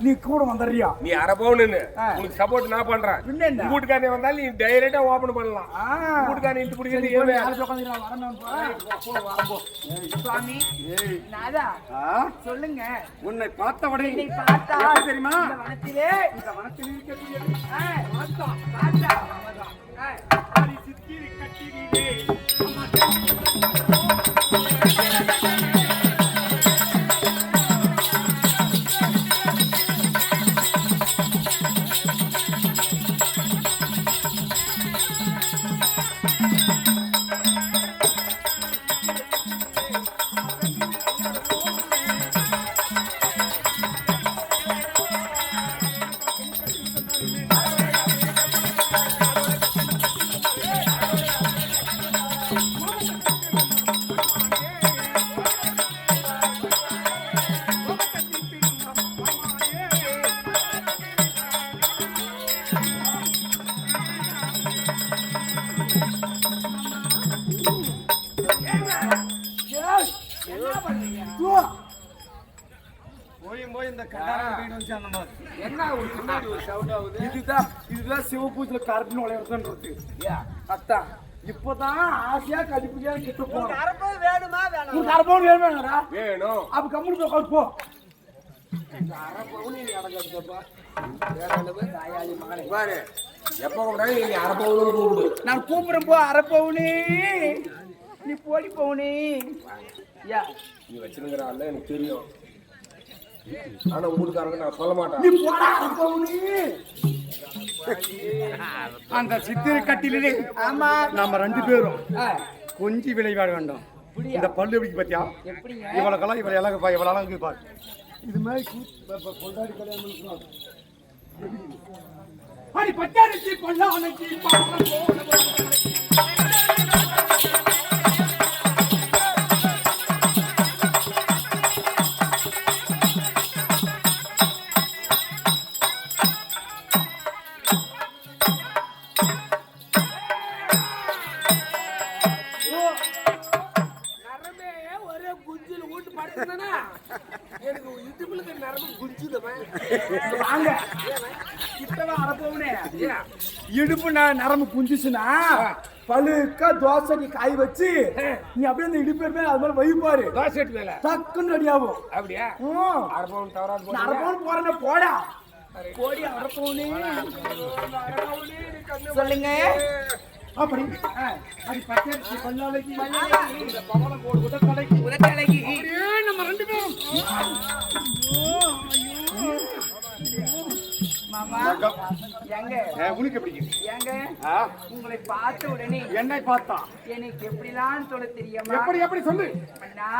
நீ கூட வந்துடுறியா? நீ அரை பவுனுன்னு ஆ. உனக்கு சப்போர்ட் நான் பண்றேன். என்ன? வீட்டுக்காரனே வந்தாலும் நீ டைரக்டா ஓபன் பண்ணலாம். வீட்டுக்காரன் இழுத்து பிடிக்கிறது வரம்போ. சுவாமி நாதா? சொல்லுங்க. உன்னை பார்த்தவடை என்னை பார்த்தா எப்படி தெரியுமா? இந்த வனத்திலே? இந்த வனத்தில் இருக்கக்கூடிய பார்த்தா ஆடி சித்திரி கட்டிலே போய் போய் இந்த கடாரம் அந்த மாதிரி. என்ன ஒரு ஒரு சவுண்ட் ஆகுது? இதுதான் இதுதான் சிவபூஜையில கரண்ட் நுழையிறதுன்றது அத்தான் இப்பதான் ஆசையா கடிப்பிடியா கிட்ட போறோம். அரப்பது வேணுமா வேணாம்? உனக்கு அரப்பவன் வேணுமாடா வேணும். அப்ப கம்முனு போய் உட்காரு போ. நான் கூப்பிடுறேன் போ அரப்பவுனே. நீ போடி பவுனே. நீ வச்சிருக்கிற ஆள் எனக்கு தெரியும். ஆனா ஊருக்காரங்க நான் சொல்ல மாட்டேன். நீ போடா அரப்பவனி அந்த சித்திரை கட்டிலே ஆமா. நம்ம ரெண்டு பேரும் கொஞ்சி விளையாட வேண்டும். இந்த பல்லு எப்படி பத்தியா? எப்படிங்க? இவளுக்கெல்லாம் இவளை எல்லாம் பா இவளெல்லாம் இருக்குது பாரு இது மாதிரி கொண்டாடி கல்யாணம். அடி பட்டாரிச்சி பாவம் எனக்கு இடுப்புல நரம்பு குஞ்சுதவன் வாங்க. கிட்டவா அரப்பவனே இடுப்பு நரம்பு குஞ்சிச்சுன்னா பழுக்க தோசை காய் வச்சு நீ அப்படியே அந்த இடுப்பு எடுத்து அது மாதிரி வைப்பாரு தோசை வேலை டக்குன்னு ரெடி ஆகும். அப்படியா? ம். அரை பவுன் தவறாது. அரப்பவன் போறேன்னு போடா. போடி அரப்பவனே சொல்லுங்க. அப்படி. ஆ, அடி பச்சரிசி பல்லாலைக்கு இந்த பவளம் போடு உதக்கடைக்கு உதட்டழகி உங்களை பார்த்த உடனே என்னை பார்த்தா? எனக்கு எப்படிலாம் சொல்ல தெரியுமா? எப்படி எப்படி சொல்லு? அண்ணா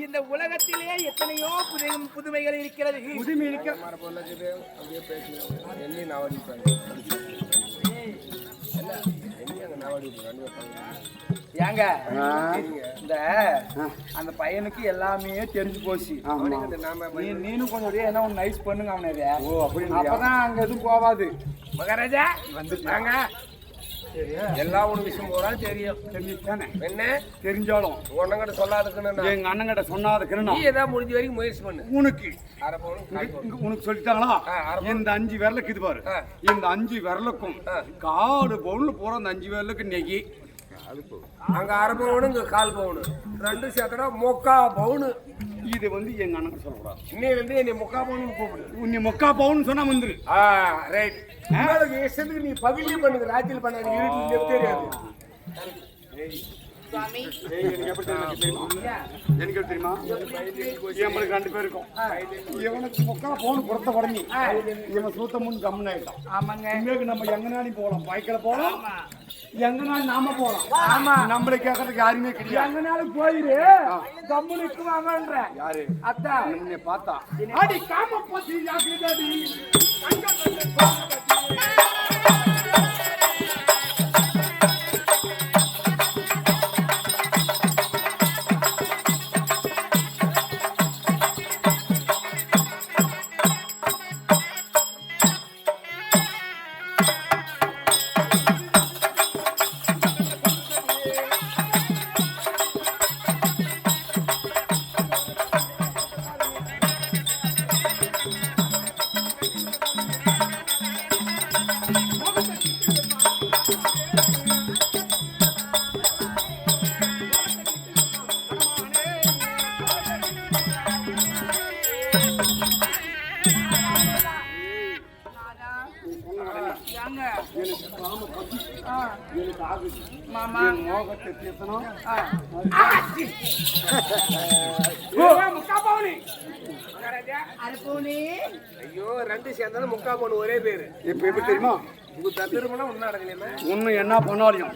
இந்த உலகத்திலே எத்தனையோ புது புதுமைகள் இருக்கிறது. புதுமை இருக்க ஏங்க. இந்த அந்த பையனுக்கு எல்லாமே தெரிஞ்சு போச்சு. நீனும் கொஞ்சம் என்ன ஒன்று நைஸ் பண்ணுங்க அவனை ஓ அப்படின்றியா? அப்பதான் அங்க எதுவும் போகாது மகாராஜா வந்துட்டாங்க எல்லா ஒரு விஷயம் போறா தெரியும். தெரிஞ்சுதானே என்ன? தெரிஞ்சாலும். உன்னங்கிட்ட சொல்லாதுக்குன்னு எங்க அண்ணங்கிட்ட சொன்னாத நீ ஏதாவது முடிஞ்ச வரைக்கும் முயற்சி பண்ணு. உனக்கு. உனக்கு சொல்லிட்டாங்களா. இந்த அஞ்சு விரலுக்கு இது பாரு. இந்த அஞ்சு விரலுக்கும். காடு பவுன்ல போற அந்த அஞ்சு விரலுக்கு நெகி. அங்க அரை பவுனு இங்க கால் பவுனு. ரெண்டும் சேர்த்தனா முக்கா பவுனு. இது வந்து எங்க அண்ணன் சொல்லக்கூடாது. இன்னையில இருந்து என்னை முக்கா பவுன் கூப்பிடு. உன்னை மொக்கா பவுன் சொன்னா வந்துரு. ரைட் இஷ்டத்துக்கு நீ பகலிலே பண்ணுங்க ராத்திரி பண்ணாது இருட்டு தெரியாது எனக்கு தெரியுமா? ரெண்டு பேருக்கும் இவனுக்கு முக்கா போன் கொடுத்த உடனே இவன் சூத்த முன் கம்மன் ஆயிட்டான். ஆமாங்க. நம்ம எங்கனாலும் போகலாம். பைக்கில் போகலாம். எங்கனாலும் நாம போகலாம் ஆமா. நம்மளை கேட்கறதுக்கு யாருமே கிடையாது. எங்கனாலும் போயிரு. கம்முனுக்கு வாங்கன்ற யாரு? அத்தா. உன்னை பார்த்தா. அடி காம போச்சு யாக்கிட்டாடி ஆ. அரைப்பூனி. ஐயோ ரெண்டு சேர்ந்தாலும் முக்கா பவுன் ஒரே பேரு. இப்ப எப்படி தெரியுமா? உங்க தத்திரமெல்லாம் ஒன்னும் அடங்கலையுமே உன்னை என்ன பண்ணாலையும்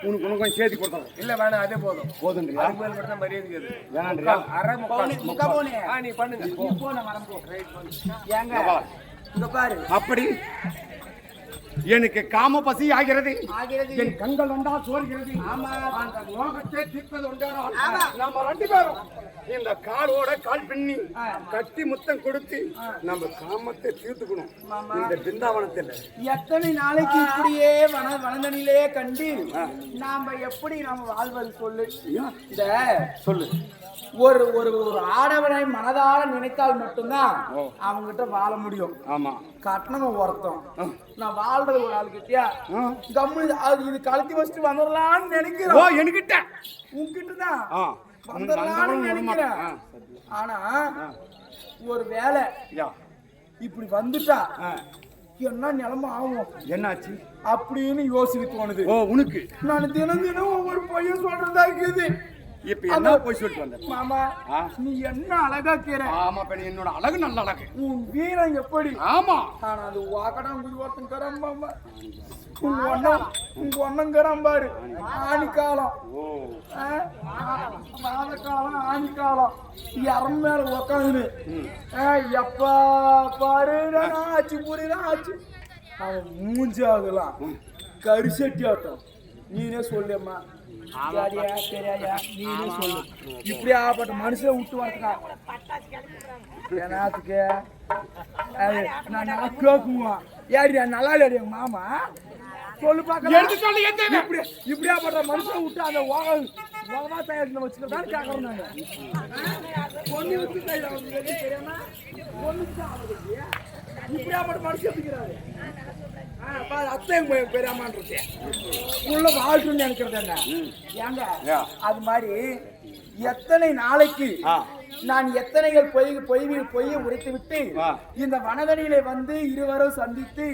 உனக்கு உனக்கு கொஞ்சம் சேர்த்து கொடுத்தாலும் இல்ல வேணாம் அதே போதும். போதுன்றியா அதுக்கு மேல மட்டும் தான் மரியாதை இருக்குது. வேணான்றியா அரை முக்கா பவுனு ஆ நீ பண்ணுங்க. போ. நான் ஏங்க பாரு. அப்படி? எனக்கு காம பசி ஆகிறது. என் கண்கள் ஒன்றா சோறுகிறது அந்த மோகத்தை தீர்ப்பது ஒன்றானால் ஆமா. நம்ம ரெண்டு பேரும் இந்த காலோட கால் பின்னி. கட்டி முத்தம் கொடுத்து நம்ம காமத்தை தீர்த்துக்கணும். இந்த பிருந்தாவனத்தில். எத்தனை நாளைக்கு இப்படியே வன வனந்தனிலே கண்டு நாம எப்படி நாம வாழ்வது சொல்லு? இந்த சொல்லு. ஒரு ஒரு ஒரு ஆடவனை மனதால நினைத்தால் மட்டும்தான் அவங்ககிட்ட வாழ முடியும். ஆமா. கட்டணம் ஒருத்தம். நான் வாழ்றது ஒரு ஆள் கிட்டயா. கம்மு அது இது கழுத்தி வச்சுட்டு வந்துடலாம்னு ஓ நினைக்கிறோம் என்கிட்ட. உங்ககிட்ட தான். வந்துடலாம்னு நினைக்கிறேன். ஆனா ஒரு வேலை இப்படி வந்துட்டா. என்ன நிலைமை ஆகும்? என்னாச்சு? அப்படின்னு யோசிக்க தோணுது. ஓ உனக்கு? நான் தினம் தினம் ஒவ்வொரு பையன் சொல்றதா இருக்குது. இப்ப என்ன போய் சொல்லிட்டு வந்த? மாமா. நீ என்ன அழகா கேற? ஆமா பெண் என்னோட அழகு நல்ல அழகு. உன் வீரம் எப்படி? ஆமா. ஆனா அது வாக்கடம் குடி ஒருத்தன் மாமா. உங்க ஒன்னம் உங்க ஒன்னங்கிறான் பாரு. ஆணி காலம் ஓ மாத காலம் ஆணி காலம் இறம் மேல உக்காந்து எப்பா பாரு நான் ஆச்சு புரியுதான் ஆச்சு. அவன் மூஞ்சி ஆகலாம். கரிசட்டி ஆட்டம். நீனே சொல்லும்மா. சரியா சரியா நீனே சொல்லு. இப்படி ஆப்பட்ட மனுஷன் விட்டு வரக்கா ஏனாத்துக்கு அது நான் கேட்குவான் யாரு நல்லா இல்லையா எங்க மாமா? சொல்லு பார்க்கலாம். எடுத்து சொல்லு எந்த இப்படி இப்படியாப்பட்ட மனுஷன் விட்டு அந்த ஓக ஓகமா தயாரிச்சு வச்சுக்கிறதான்னு கேட்கறோம் நாங்க பொண்ணு தெரியாம? பொண்ணு இப்படியாப்பட்ட மனுஷன் அத்தை பெரியாமான்றது உள்ள வாழ்க்கைன்னு நினைக்கிறது என்ன ஏங்க. அது மாதிரி எத்தனை நாளைக்கு. நான் எத்தனைகள் பொய் பொய் பொய்யை உரைத்து விட்டு. இந்த வனதனியிலே வந்து இருவரும் சந்தித்து.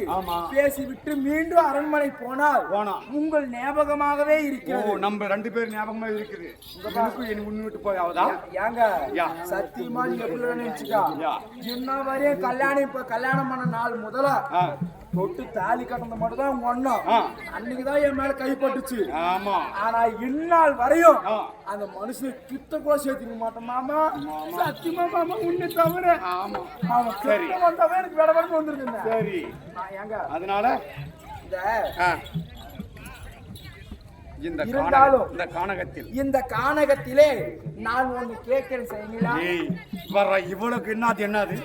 பேசிவிட்டு மீண்டும் அரண்மனை போனால் போனா. உங்கள் ஞாபகமாகவே இருக்கிறது நம்ம ரெண்டு பேர் ஞாபகமா இருக்குது எனக்கும் என் உன்னை விட்டு போய் ஆகுதா ஏங்க. சத்தியமா நீ எப்படி நினைச்சுக்கா. இன்ன வரையும் கல்யாணம் இப்ப கல்யாணம் பண்ண நாள் முதல்ல தொட்டு தாலி கட்டினது மட்டும் தான் உங்க ஒண்ணும் ஆ. அன்னைக்குதான் என் மேல கைப்பட்டுச்சு ஆமா. ஆனா இந்நாள் வரையும். அந்த மனுஷன் கிட்ட கூட சேர்த்துக்க மாட்டோம் மாமா. சத்தியமா மாமா உன்னை தவிர. ஆமா. அவன் சரி. கிட்ட வந்தவன் எனக்கு விட விட வந்துருக்குங்க. சரி. ஏங்க. அதனால? இந்த இந்த இருந்தாலும். இந்த கானகத்தில். இந்த கானகத்திலே நான் ஒண்ணு கேட்கிறேன் ஏய் வர்ற இவளுக்கு என்னது என்னது?